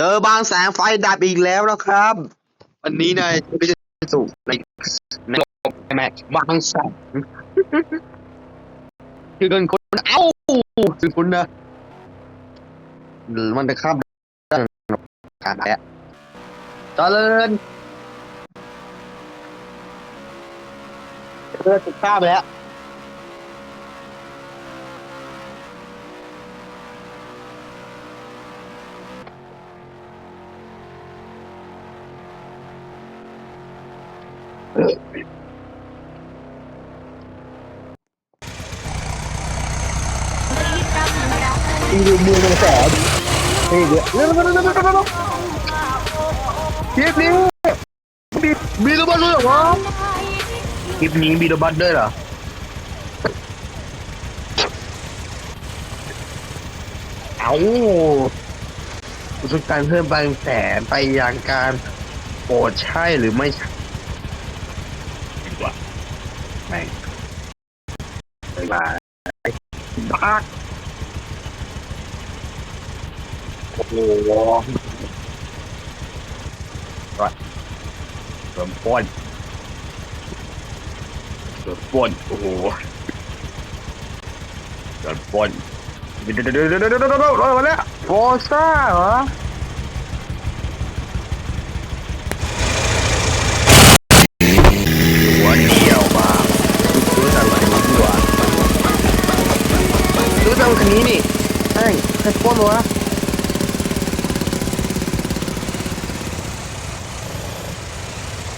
เจอบางแสงไฟดับอีกแล้วนะครับ วันนี้นายไม่ใช่สุในในแม็กบางแสงคือเกินคนเอ้าคือคุณนะมันจะข้ามด้านการแพ้เจริญเจริญถูกข้ามไปแล้ว อีดูมือมันแสบเฮ้ยเดี๋ยวเร็วเร็วเร็วเร็วเร็วคลิปนี้มีมีระเบิดด้วยเหรอวะคลิปนี้มีระเบิดด้วยเหรอเอาประสบการณ์เพิ่มบางแสนไปยังการโปรดใช่หรือไม่ใช่ แม่งไปมาบ้าโอ้โหว่าเริ่มป้นเริ่มป้นโใครป้นวะ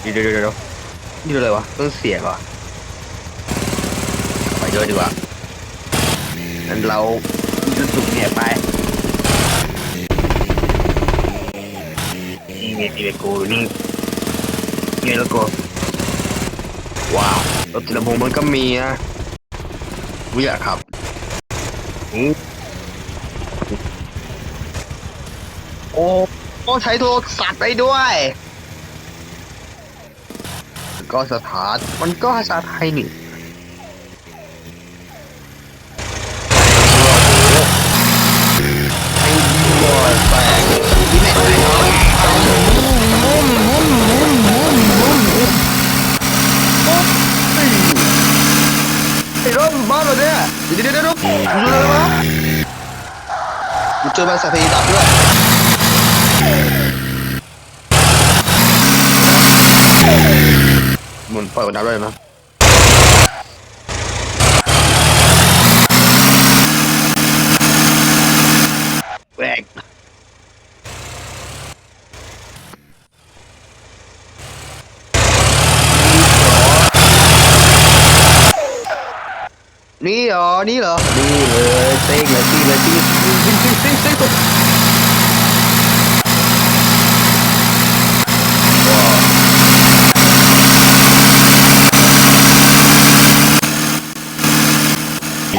เดี๋ยวเดี๋ยวเดี๋ยวนี่อะไรวะต้นเสียงเหรอไปด้วยดีกว่างั้นเราจะสุกเนี่ยไปนี่ไงนี่ไงกูนี่นี่แล้วกูว้าวรถลำโพงมันก็มีนะวิอยากขับอืมโอ้โอ้ใช้โทรศัพท์ได้ด้วย ก็สถานมันก็ภาษาไทยนี่ไอ้บัวแปลงที่ไหนไอ้น้องมุมมุมมุมมุมมุมมุมไอ้ร่มบ้านเราเนี่ยเดี๋ยวเดี๋ยวเดี๋ยวดูอะไรวะกูเจอบางสายเพลงดับด้วย มันปล่อยมันดับได้ไหมแหวกนี่เหรอ นี่เหรอ นี่เลยเซ็งเลยที่เลยที่ซิ่งซิ่งซิ่งซิ่งซิ่งเดี๋ยวเดี๋ยวเดี๋ยวเดี๋ยวปล่อยมันนะ โอ้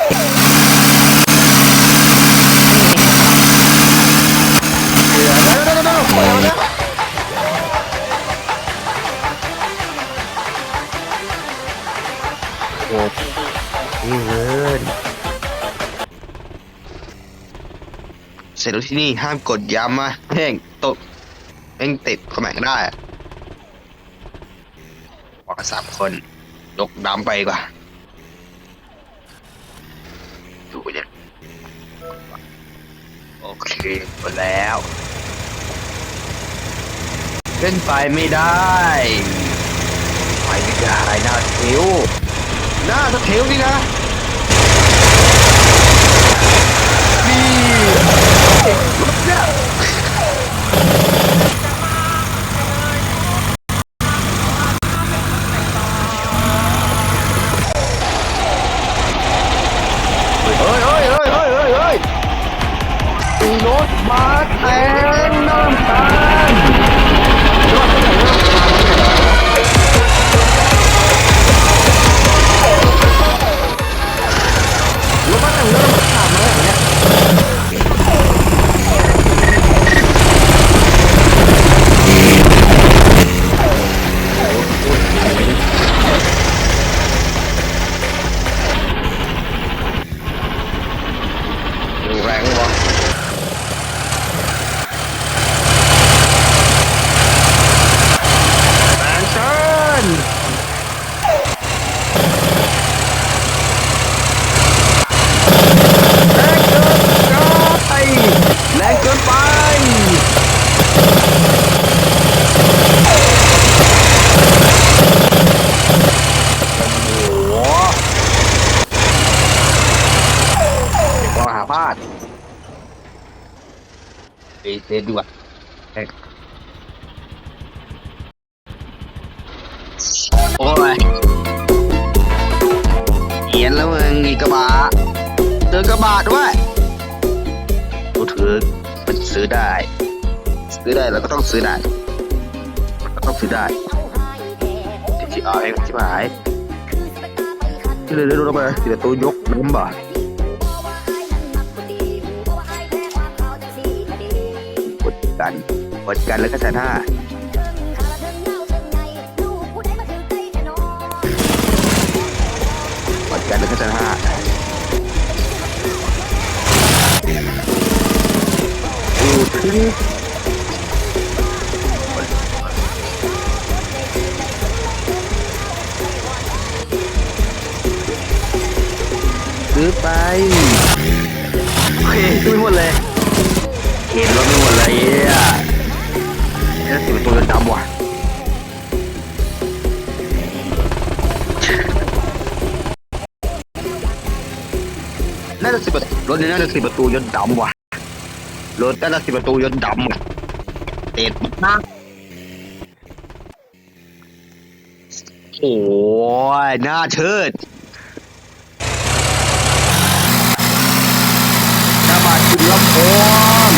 นี่เลยเสร็จแล้วที่นี่ห้ามกดย้ำมาแห้งตกแม่งติดคอมแมนได้อะบอกสามคน ยกดำไปกว่า ดูเนี่ยโอเคหมดแล้วเล่นไปไม่ได้ ไปไม่ได้หน้าเทวหน้าเทวนี่นะ আর ไปเซตดีกว่าเอ้ยโอ้ยเขียนแล้วมึงอีกกระบะเจอกระบะด้วยกูถือมันซื้อได้ ซื้อได้เราก็ต้องซื้อได้มันก็ต้องซื้อได้ที่เอาเองที่หายที่เร็วๆลงไปที่ประตูยกน้ำบ่ก กันกดกันแล้วก็ใส่ท่ากดกันแล้วก็ใส่ท่าอูถึงซื้อไปโอเคซื้อหมดเลยเห็นรถไม่หมดเลย ตัวดำว่ะน่าจะสิบประตูรถนี้น่าจะสิบประตูยนดำว่ะรถน่าจะสิบประตูยนดำว่ะเต็ดมากโอ้ยน่าเชิด กระบะติดลำโพง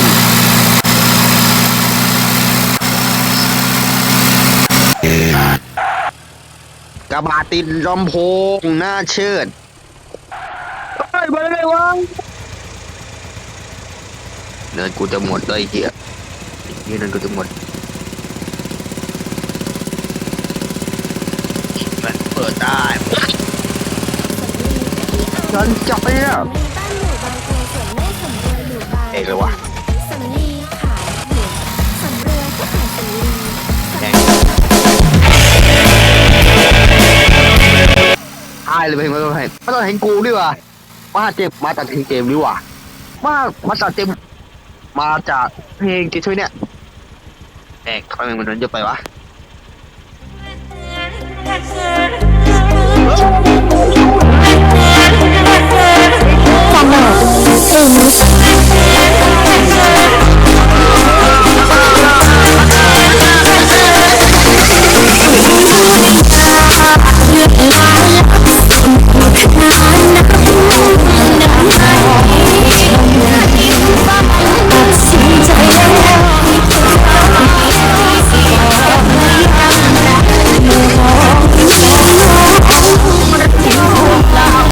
กระบะติดลำโพงหน้าเชิดเฮ้ยไปเลยวะเนินกูจะหมดเลยไอ้เหี้ยไอ้เหี้ยเนินกูจะหมดมันเปิดได้ฉันจับไปเนี่ยเอกเลยวะ อายเลยเพลงมาต้องให้มาต้องเห็นกูดีกว่ามาเจ็บมาจากเพลงเกมดีกว่ามามาจากเต็มมาจากเพลงเกมช่วยเนี่ยแตกทำไมมันนั้นเยอะไปวะเ